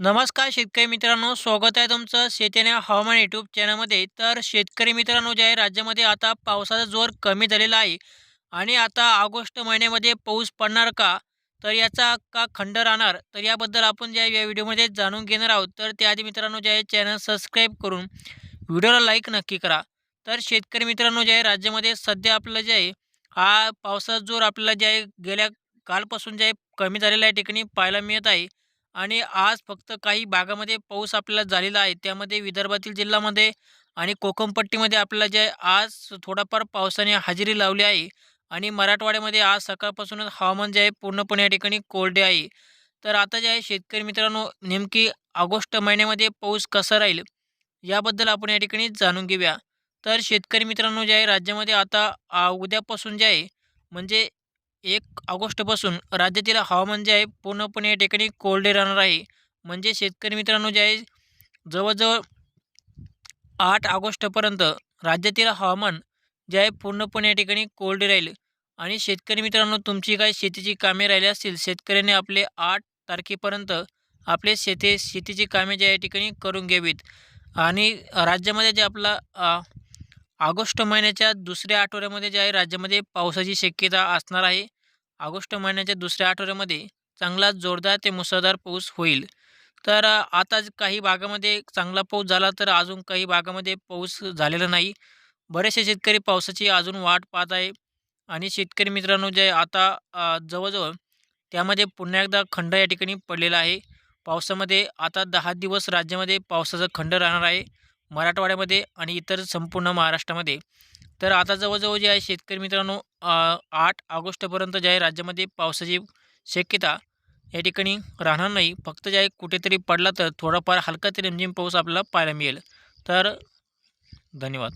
नमस्कार शेतकरी मित्रांनो स्वागत आहे तुमचं शेतीने हवामान यूट्यूब चॅनलमध्ये तर शेतकरी मित्रांनो जे आहे राज्यामध्ये आता पावसाचा जोर कमी झालेला आहे. आणि आता ऑगस्ट महिन्यामध्ये पाऊस पडणार का? तर याचा का खंड राहणार? तर याबद्दल आपण ज्या या व्हिडिओमध्ये जाणून घेणार आहोत. तर त्याआधी मित्रांनो जे आहे चॅनल सबस्क्राईब करून व्हिडिओला लाईक नक्की करा. तर शेतकरी मित्रांनो जे आहे राज्यामध्ये सध्या आपलं जे आहे हा पावसाचा जोर आपल्याला जे आहे गेल्या कालपासून जे आहे कमी झालेल्या ठिकाणी पाहायला मिळत आहे. आणि आज फक्त काही भागामध्ये पाऊस आपल्याला झालेला आहे. त्यामध्ये विदर्भातील जिल्ह्यामध्ये आणि कोकणपट्टीमध्ये आपल्याला जे आहे आज थोडाफार पावसाने हजेरी लावली आहे. आणि मराठवाड्यामध्ये आज सकाळपासूनच हवामान जे आहे पूर्णपणे या ठिकाणी कोरडे आहे. तर आता जे आहे शेतकरी मित्रांनो नेमकी ऑगस्ट महिन्यामध्ये पाऊस कसा राहील याबद्दल आपण या ठिकाणी जाणून घेऊया. तर शेतकरी मित्रांनो जे आहे राज्यामध्ये आता उद्यापासून जे आहे म्हणजे एक ऑगस्टपासून राज्यातील हवामान जे आहे पूर्णपणे या ठिकाणी कोरडे राहणार आहे. म्हणजे शेतकरी मित्रांनो जे आहे जवळजवळ आठ ऑगस्टपर्यंत राज्यातील हवामान जे आहे पूर्णपणे या ठिकाणी कोरडे राहील. आणि शेतकरी मित्रांनो तुमची काही शेतीची कामे राहिली असतील शेतकऱ्यांनी आपले आठ तारखेपर्यंत आपले शेती शेतीची कामे ज्या या ठिकाणी करून घ्यावीत. आणि राज्यामध्ये जे आपला ऑगस्ट महिन्याच्या दुसऱ्या आठवड्यामध्ये जे आहे राज्यामध्ये पावसाची शक्यता असणार आहे. ऑगस्ट महिन्याच्या दुसऱ्या आठवड्यामध्ये चांगला जोरदार ते मुसळधार पाऊस होईल. तर आता काही भागामध्ये चांगला पाऊस झाला तर अजून काही भागामध्ये पाऊस झालेला नाही. बरेचसे शेतकरी पावसाची अजून वाट पाहत आहे. आणि शेतकरी मित्रांनो जे आता जवळजवळ त्यामध्ये पुन्हा एकदा खंड या ठिकाणी पडलेला आहे. पावसामध्ये आता दहा दिवस राज्यामध्ये पावसाचा खंड राहणार आहे. मराठवाड्यामध्ये आणि इतर संपूर्ण महाराष्ट्रामध्ये. तर आता जवळजवळ जे आहे शेतकरी मित्रांनो आठ ऑगस्टपर्यंत जे आहे राज्यामध्ये पावसाची शक्यता या ठिकाणी राहणार नाही. फक्त जे आहे कुठेतरी पडला तर थोडाफार हलका तरी रिमझिम पाऊस आपल्याला पाहायला मिळेल. तर धन्यवाद.